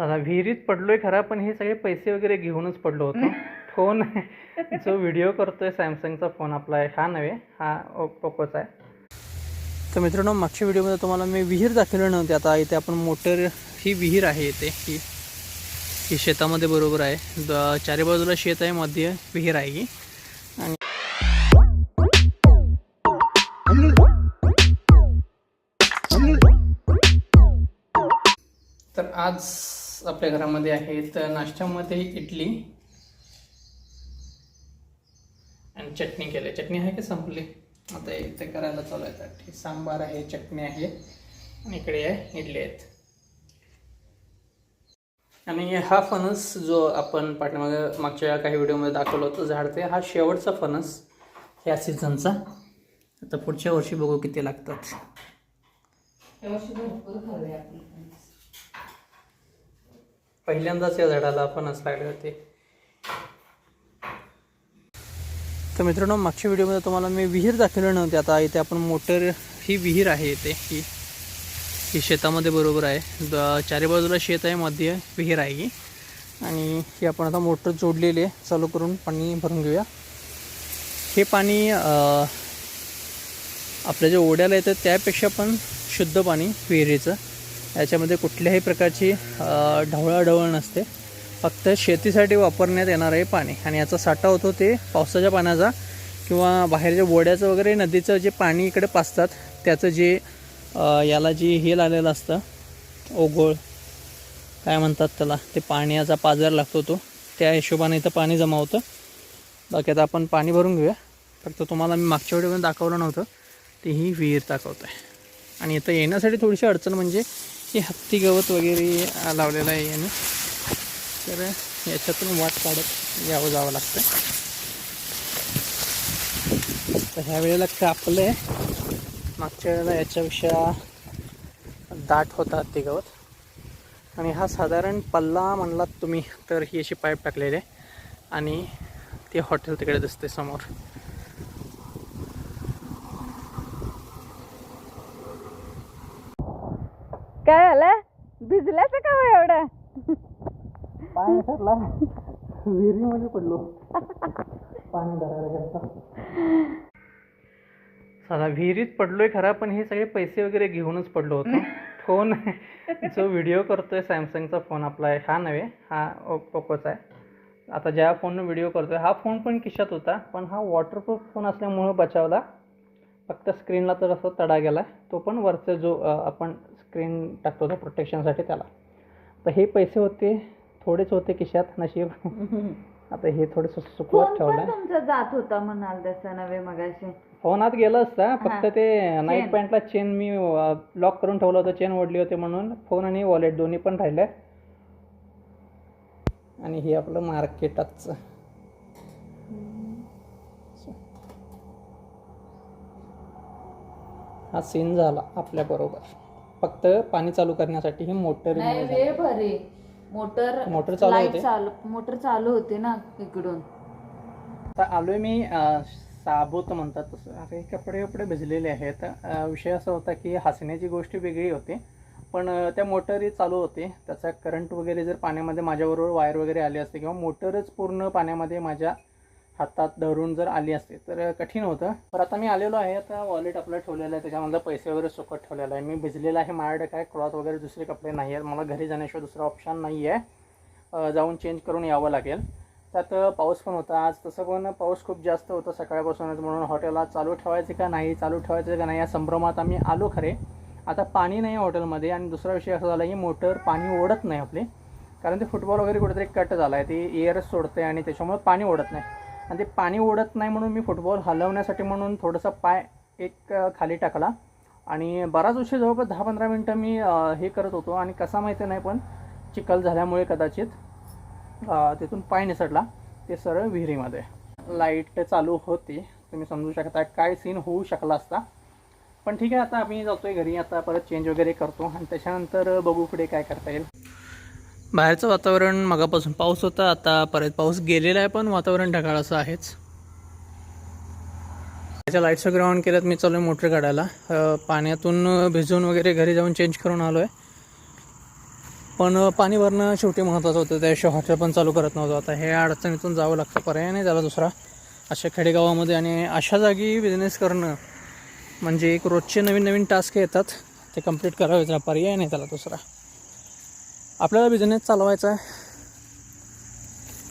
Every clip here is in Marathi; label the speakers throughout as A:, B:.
A: साला विहिरीत पडलोय खरा पण हे सगळे पैसे वगैरे घेऊनच पडलो होतो. फोन जो व्हिडिओ करतोय सॅमसंगचा फोन आपला आहे हा नव्हे हा ओ- पोकोचा आहे. तर मित्रांनो मागच्या व्हिडिओमध्ये तुम्हाला मी विहीर दाखवली नव्हती. आता इथे आपण मोटर ही विहीर आहे इथे ही ही शेतामध्ये बरोबर आहे. चारी बाजूला शेत आहे मध्ये विहीर आहे ही. आणि तर आज आपल्या घरामध्ये आहे तर नाश्त्यामध्ये इडली आणि चटणी केली. चटणी आहे की संपली? आता इथे करायला चालू आहे. ठीक सांबार आहे चटणी आहे आणि इकडे आहे इडली आहेत. आणि हा फणस जो आपण पाठीमागे मागच्या काही व्हिडिओमध्ये दाखवलं होतं झाड ते हा शेवटचा फणस ह्या सीझनचा. आता पुढच्या वर्षी बघू किती लागतात. पहिल्यांदाच या झाडाला फणस लागले होते. तर मित्रांनो मागच्या व्हिडिओमध्ये तुम्हाला मी विहीर दाखवली नव्हती. आता इथे आपण मोटर ही विहीर आहे इथे. ही ही शेतामध्ये बरोबर आहे. चारी बाजूला शेत आहे मध्ये विहीर आहे ही. आणि ही आपण आता मोटर जोडलेली आहे. चालू करून पाणी भरून घेऊया. हे पाणी आपल्या जे ओढ्याला येतं त्यापेक्षा पण शुद्ध पाणी विहिरीचं. याच्यामध्ये कुठल्याही प्रकारची ढवळाढवळ नसते. फक्त शेतीसाठी वापरण्यात येणार आहे पाणी. आणि याचा साठा होतो ते पावसाच्या पाण्याचा किंवा बाहेरच्या वड्याचं वगैरे नदीचं जे पाणी इकडे पाचतात त्याचं जे याला जे हे लागलेलं असतं ओघोळ काय म्हणतात त्याला ते पाण्याचा पाजार लागतो तो. त्या हिशोबाने इथं पाणी जमा होतं. बाकी आता आपण पाणी भरून घेऊया. फक्त तुम्हाला मी मागच्या वेळेपर्यंत दाखवलं नव्हतं. ते ही विहीर दाखवत आहे आणि इथं येण्यासाठी थोडीशी अडचण म्हणजे हे हत्ती गवत वगैरे लावलेलं आहे याने. तर याच्यातून वाट काढत यावं जावं लागतं तर ह्या वेळेला कापलं आहे मागच्या वेळेला याच्यापेक्षा दाट होता हत्ती गवत. आणि हा साधारण पल्ला म्हणलात तुम्ही तर ही अशी पाईप टाकलेली आहे. आणि ते हॉटेल तिकडे दिसते समोर.
B: काय झालं भिजल्याचं का हो एवढं?
A: पाय विहिरीमध्ये पडलो. पाणी धरायला गेलता. साला विहिरीत पडलोय खरा पण हे सगळे पैसे वगैरे घेऊनच पडलो होतो. फोन जो व्हिडिओ करतोय सॅमसंगचा फोन आपला आहे हा नव्हे हा ओ- पोकोचा आहे. आता ज्या फोननं व्हिडिओ करतोय हा फोन पण खिशात होता पण हा वॉटरप्रूफ फोन असल्यामुळं बचावला. फक्त स्क्रीनला तर असं तडा गेला तो पण वरचा जो आपण स्क्रीन टाकतो तो प्रोटेक्शनसाठी त्याला. तर हे पैसे होते थोडेच होते खिशात नशीब. आता हे थोडंसं सुकवत
B: फोन
A: ठेवलं
B: तुमचा जात होता म्हणाल तसं नव्हे मगाशी.
A: फोनात गेलं असता फक्त. ते नाईट. पॅन्टला चेन मी लॉक करून ठेवलं होतं चेन ओढली होती म्हणून फोन आणि वॉलेट दोन्ही पण राहिले आणि हे आपलं मार्केटाचं हा सीन झाला आपल्या बरोबर. फक्त पाणी चालू करण्यासाठी ही मोटर
B: नाही वेळ भरे. मोटर
A: मोटर चालू होते?
B: चालू मोटर चालू होते ना इकडून.
A: आता आलोय मी अं, साबूत म्हणतात तसं. अरे कपडे वपडे भिजलेले आहेत. अं, विषय असा होता की हसण्याची गोष्ट वेगळी होती. पण अं, त्या मोटरी चालू होते. त्याचा करंट वगैरे जर पाण्यामध्ये माझ्याबरोबर वायर वगैरे आली असते किंवा मोटरच पूर्ण पाण्यामध्ये माझ्या हातात धरून जर आली असते तर कठीण होतं. पण आता मी आलेलो आहे. आता वॉलेट आपलं ठेवलेलं आहे. त्याच्यामधलं पैसे वगैरे सुकत ठेवलेलं आहे. मी भिजलेला आहे माझ्याकडे काय? क्लॉथ वगैरे दुसरे कपडे नाही आहेत. मला घरी जाण्याशिवाय दुसरा ऑप्शन नाही आहे. जाऊन चेंज करून यावं लागेल. त्यात पाऊस पण होता. आज तसं पण पाऊस खूप जास्त होता सकाळपासूनच. म्हणून हॉटेलला चालू ठेवायचे का नाही? चालू ठेवायचं का नाही? या संभ्रमात आम्ही आलो खरे. आता पाणी नाही हॉटेलमध्ये आणि दुसरा विषय असा झाला की मोटर पाणी ओढत नाही आपले. कारण ते फुटबॉल वगैरे कुठेतरी कट झाला आहे ते एअरच सोडते आणि त्याच्यामुळे पाणी ओढत नाही. आणि ते पाणी ओढत नाही म्हणून मी फुटबॉल हलवण्यासाठी म्हणून थोडंसं पाय एक खाली टाकला. आणि बराच उशीर जवळपास दहा पंधरा मिनटं मी हे करत होतो. आणि कसा माहिती नाही पण चिखल झाल्यामुळे कदाचित तिथून पाय निसटला. ते सरळ विहिरीमध्ये. लाइट चालू होती. तुम्ही समजू शकता काय सीन होऊ शकला असता. पण ठीक आहे आता आम्ही जातो आहे घरी. आता परत चेंज वगैरे करतो. आणि त्याच्यानंतर बघू पुढे काय करता येईल. बाहेरचं वातावरण मगापासून पाऊस होता आता परत पाऊस गेलेला आहे पण वातावरण ढगाळ असं आहेच. त्याच्या लाईट्स वगैरे ऑन केल्यात मी चालू आहे मोटर काढायला. पाण्यातून भिजून वगैरे घरी जाऊन चेंज करून आलो आहे पण पाणी भरणं शेवटी महत्त्वाचं होतं. त्याशिवाय हॉटेल पण चालू करत नव्हतं. आता हे अडचणीतून जावं लागतं. पर्याय नाही त्याला दुसरा. अशा खेडेगावामध्ये आणि अशा जागी बिझनेस करणं म्हणजे एक रोजचे नवीन नवीन टास्क येतात. ते कंप्लीट करावे त्याला पर्याय नाही त्याला दुसरा. आपल्याला बिझनेस चालवायचा आहे.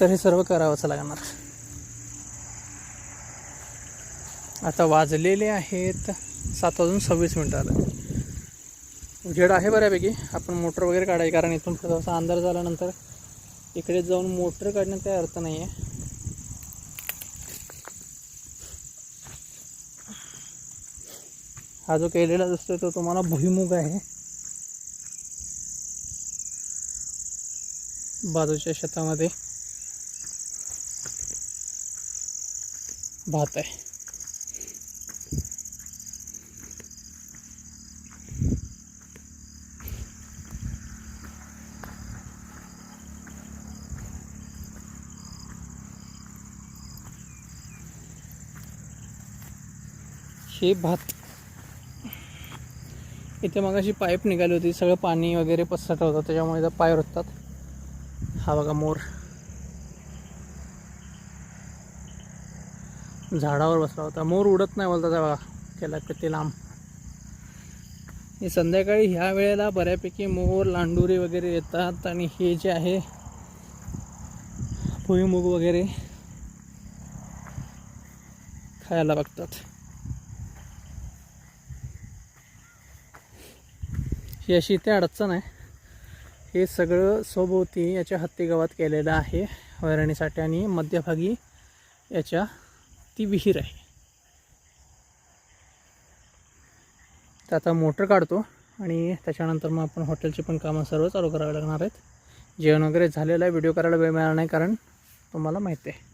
A: तर हे सर्व करावंच लागणार. आता वाजलेले आहेत सात वाजून सव्वीस मिनटं आलं. उजेड आहे बऱ्यापैकी. आपण मोटर वगैरे काढायची कारण इथून थोडासा अंधार झाल्यानंतर इकडे जाऊन मोटर काढण्यात काही अर्थ नाही आहे हा जो केलेला दिसतोय तो तुम्हाला भुईमुग आहे. बाजूच्या शेतामध्ये भात आहे. हे भात. इथे मग अशी पाईप निघाली होती सगळं पाणी वगैरे पसरत होतं त्याच्यामुळे त्या पाय रुततात. हा बघा मोर? झाडावर बसला होता. मोर उडत नाही बोलता बघा केला किती लांब. संध्याकाळी ह्या वेळेला बऱ्यापैकी मोर लांडुरी वगैरे येतात आणि हे जे आहे भुईमुग वगैरे खायला बघतात. ही अशी इथे अडचण आहे. हे सगळं सोबती याच्या हत्ती गावात केलेलं आहे. वैरणीसाठी आणि मध्यभागी याच्या ती विहीर आहे. तर आता मोटर काढतो आणि त्याच्यानंतर मग आपण हॉटेलची पण कामं सर्व चालू करावी लागणार आहेत. जेवण वगैरे झालेलं आहे व्हिडिओ करायला वेळ मिळाला नाही कारण तुम्हाला माहिती आहे.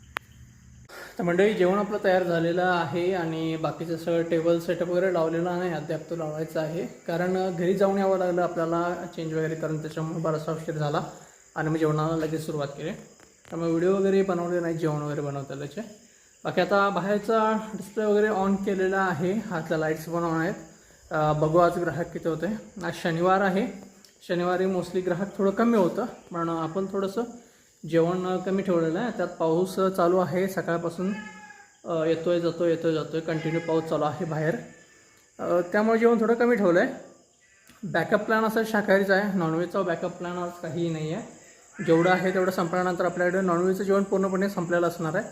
A: तर मंडळी जेवण आपलं तयार झालेलं आहे आणि बाकीचं सगळं टेबल सेटअप वगैरे लावलेलं नाही अद्याप तो लावायचा आहे. कारण घरी जाऊन यावं लागलं आपल्याला चेंज वगैरे करून त्याच्यामुळे बराचसा उशीर झाला आणि मी जेवणाला लगेच सुरुवात केली. त्यामुळे व्हिडिओ वगैरे बनवले नाही जेवण वगैरे बनवता त्याचे बाकी आता बाहेरचा डिस्प्ले वगैरे ऑन केलेला आहे. हातल्या लाईट्स पण ऑन आहेत. बघू आज ग्राहक किती होते. आज शनिवार आहे. शनिवारी मोस्टली ग्राहक थोडं कमी होतं पण आपण थोडंसं जेवण कमी ठेवलेलं आहे. त्यात पाऊस चालू आहे सकाळपासून. अ, येतोय जातोय येतोय जातोय. कंटिन्यू पाऊस चालू आहे बाहेर. त्यामुळे जेवण थोडं कमी ठेवलं आहे बॅकअप प्लॅन असा शाकाहारीचा आहे. नॉनव्हेजचा बॅकअप प्लॅन आज काहीही नाही आहे जेवढं आहे तेवढं संपल्यानंतर आपल्याकडे नॉनव्हेजचं जेवण पूर्णपणे संपलेलं असणार आहे.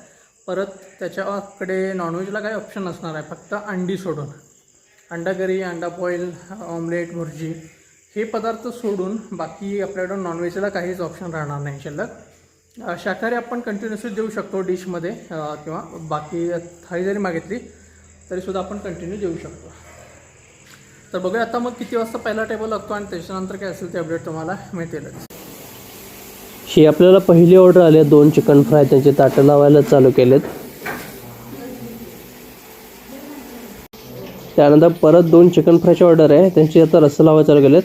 A: परत त्याच्याकडे नॉनव्हेजला काही ऑप्शन नसणार आहे. फक्त अंडी सोडून. अंडा करी अंडा बॉईल ऑमलेट भुर्जी हे पदार्थ सोडून बाकी आपल्याकडं नॉनव्हेजला काहीच ऑप्शन राहणार नाही. शिल्लक. शाकाहारी आपण कंटिन्युअसली देऊ शकतो डिशमध्ये किंवा बाकी थाळी जरी मागितली तरीसुद्धा आपण कंटिन्यू देऊ शकतो. तर बघूया आता मग किती वाजता पहिला टेबल लागतो आणि त्याच्यानंतर काय असेल ते अपडेट तुम्हाला मिळतीलच.
C: ही आपल्याला पहिली ऑर्डर आली आहे दोन चिकन फ्राय त्यांचे ताटं लावायला चालू केलेत. त्यानंतर परत दोन चिकन फ्रायची ऑर्डर आहे त्यांची आता रस्सा लावायला चालू केलेत.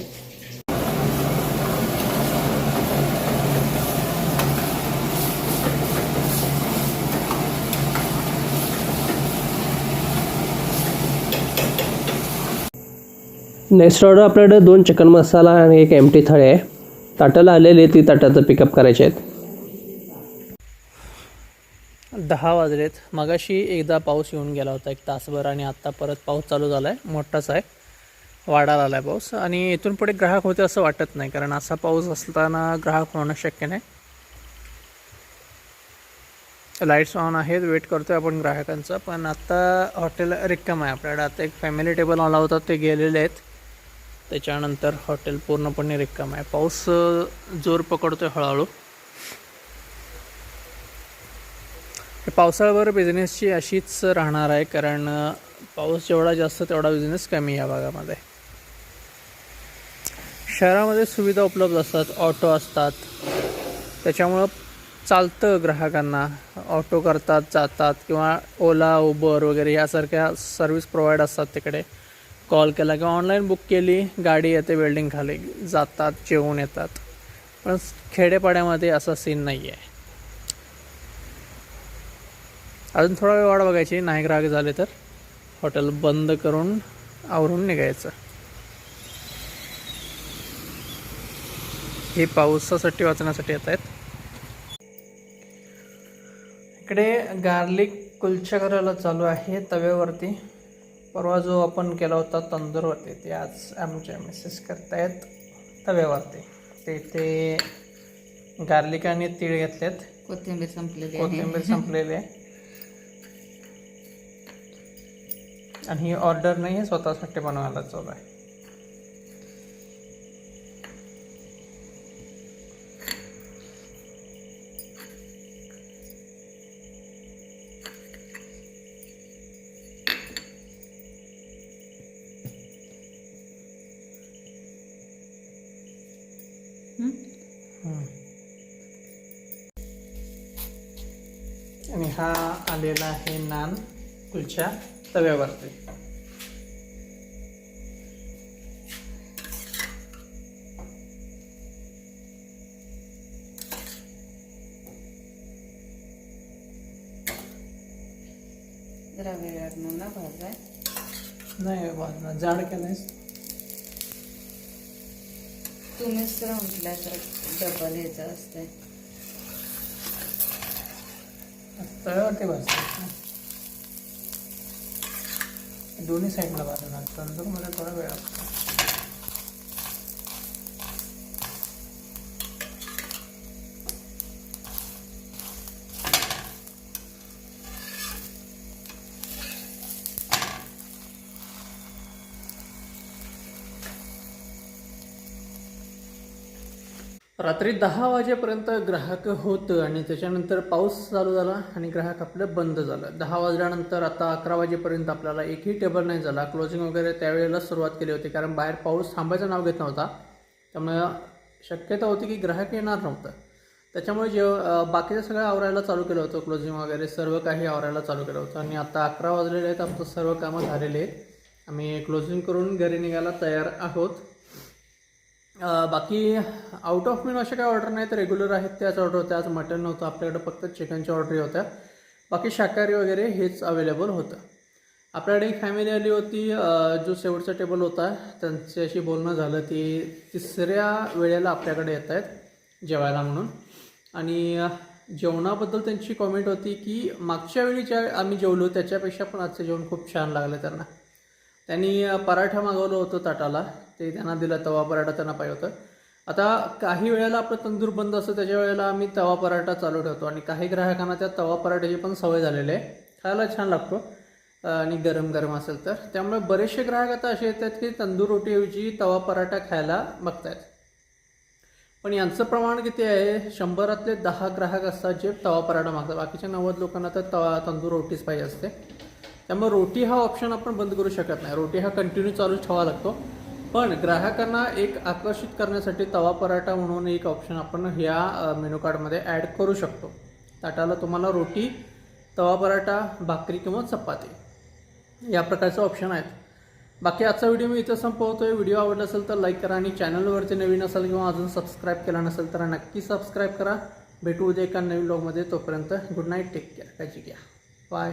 C: नेक्स्ट ऑर्डर आपल्याकडे दोन चिकन मसाला आणि एक एमटी थाळी आहे. ताटाला आलेली ती ताटाचं पिकअप करायचे आहेत.
A: दहा वाजलेत. मगाशी एकदा पाऊस येऊन गेला होता एक तासभर आणि आत्ता परत पाऊस चालू झाला आहे मोठाच आहे. वाढायला आला आहे पाऊस. आणि इथून पुढे ग्राहक होते असं वाटत नाही कारण असा पाऊस असताना ग्राहक होणं शक्य नाही. लाईट्स ऑन आहेत वेट करतो आहे आपण ग्राहकांचं. पण आत्ता हॉटेल रिक्कम आहे आपल्याकडे. आता एक फॅमिली टेबल आला होता ते गेलेले आहेत. त्याच्यानंतर हॉटेल पूर्णपणे रिक्काम आहे. पाऊस जोर पकडतोय हळूहळू. पावसाळ्यावर बिझनेसची अशीच राहणार आहे कारण पाऊस जेवढा जास्त तेवढा बिझनेस कमी या भागामध्ये. शहरामध्ये सुविधा उपलब्ध असतात ऑटो असतात. त्याच्यामुळं चालतं ग्राहकांना. ऑटो करतात जातात किंवा ओला उबर वगैरे यासारख्या सर्विस प्रोव्हाइड असतात तिकडे. कॉल केला किंवा ऑनलाईन बुक केली गाडी येते बिल्डिंग खाली जातात जेवून येतात. पण खेडेपाड्यामध्ये असा सीन नाही आहे अजून थोडा वेळ वाट बघायची नाही ग्राहक झाले तर. हॉटेल बंद करून आवरून निघायचं. हे पावसासाठी वाचण्यासाठी येत आहेत. इकडे गार्लिक कुलच्या करायला चालू आहे तव्यावरती. परवा जो आपण केला होता तंदूरवरती ते आज आमच्या मिसेस करतायत तव्यावरती. ते ते गार्लिक आणि तीळ घेतलेत.
B: कोथिंबीर संपलेली
A: कोथिंबीर संपलेली आहे. आणि ही ऑर्डर नाही आहे स्वतःसाठी बनवायला चालू आहे. हा आलेला आहे नान कुलच्या तव्यावरती
B: जरा वेळ लागणार ना भाजाय
A: नाही भाजणं जाड केलंयस.
B: तुम्हीच म्हटलं तर डबल ह्याचं असतंय.
A: तव्यावरती भाजतात दोन्ही साईडला भाजणार मला थोडा वेळ लागतो रात्री दहा वाजेपर्यंत ग्राहक होतं आणि त्याच्यानंतर पाऊस चालू झाला आणि ग्राहक आपलं बंद झालं. दहा वाजल्यानंतर आता अकरा वाजेपर्यंत आपल्याला एकही टेबल नाही झाला. क्लोजिंग वगैरे त्यावेळेला सुरुवात केली होती कारण बाहेर पाऊस थांबायचं नाव घेत नव्हता. त्यामुळे शक्यता होती की ग्राहक येणार नव्हतं. त्याच्यामुळे जेव बाकीचं सगळं आवरायला चालू केलं होतं. क्लोजिंग वगैरे सर्व काही आवरायला चालू केलं होतं. आणि आता अकरा वाजलेले आहेत. आमचं सर्व कामं झालेले आहेत. आम्ही क्लोजिंग करून घरी निघायला तयार आहोत. बाकी आउट ऑफ मेनू अशा काही ऑर्डर नाही तर रेग्युलर आहेत त्याच ऑर्डर होत्या. आज मटन नव्हतं आपल्याकडे फक्त चिकनच्या ऑर्डरी होत्या. बाकी शाकाहारी वगैरे हेच अवेलेबल होतं. आपल्याकडे एक फॅमिली आली होती जो शेवटचा टेबल होता. त्यांच्याशी बोलणं झालं ती तिसऱ्या वेळेला आपल्याकडे येत आहेत जेवायला म्हणून. आणि जेवणाबद्दल त्यांची कॉमेंट होती की मागच्या वेळी ज्या आम्ही जेवलो त्याच्यापेक्षा पण आजचं जेवण खूप छान लागलं त्यांना. त्यांनी पराठा मागवलं होतं ताटाला. ते त्यांना दिलं तवा पराठा त्यांना पाहिजे होतं. आता काही वेळेला आपलं तंदूर बंद असतं त्याच्या वेळेला आम्ही तवा पराठा चालू ठेवतो. आणि काही ग्राहकांना त्या तवा पराठ्याची पण सवय झालेली आहे. खायला छान लागतो आणि गरम गरम असेल तर. त्यामुळे बरेचसे ग्राहक आता असे येतात की तंदूर रोटीऐवजी तवा पराठा खायला बघतायत. पण यांचं प्रमाण किती आहे? शंभरातले दहा ग्राहक असतात जे तवा पराठा मागतात. बाकीच्या नव्वद लोकांना तर तवा तंदूर रोटीच पाहिजे असते. त्यामुळे रोटी हा ऑप्शन आपण बंद करू शकत नाही. रोटी हा कंटिन्यू चालू ठेवा लागतो. पण ग्राहकांना एक आकर्षित करण्यासाठी तवा पराठा म्हणून एक ऑप्शन आपण ह्या मेनू कार्डमध्ये ॲड करू शकतो. ताटाला तुम्हाला रोटी तवा पराठा भाकरी किंवा चपाती या प्रकारचे ऑप्शन आहेत. बाकी आजचा व्हिडिओ मी इथं संपवतोय. व्हिडिओ आवडला असेल तर लाईक करा आणि चॅनलवरती नवीन असाल किंवा अजून सबस्क्राईब केला नसेल तर नक्की सबस्क्राईब करा. भेटू उद्या एका नवीन ब्लॉगमध्ये तोपर्यंत गुड नाईट टेक केअर काळजी घ्या. बाय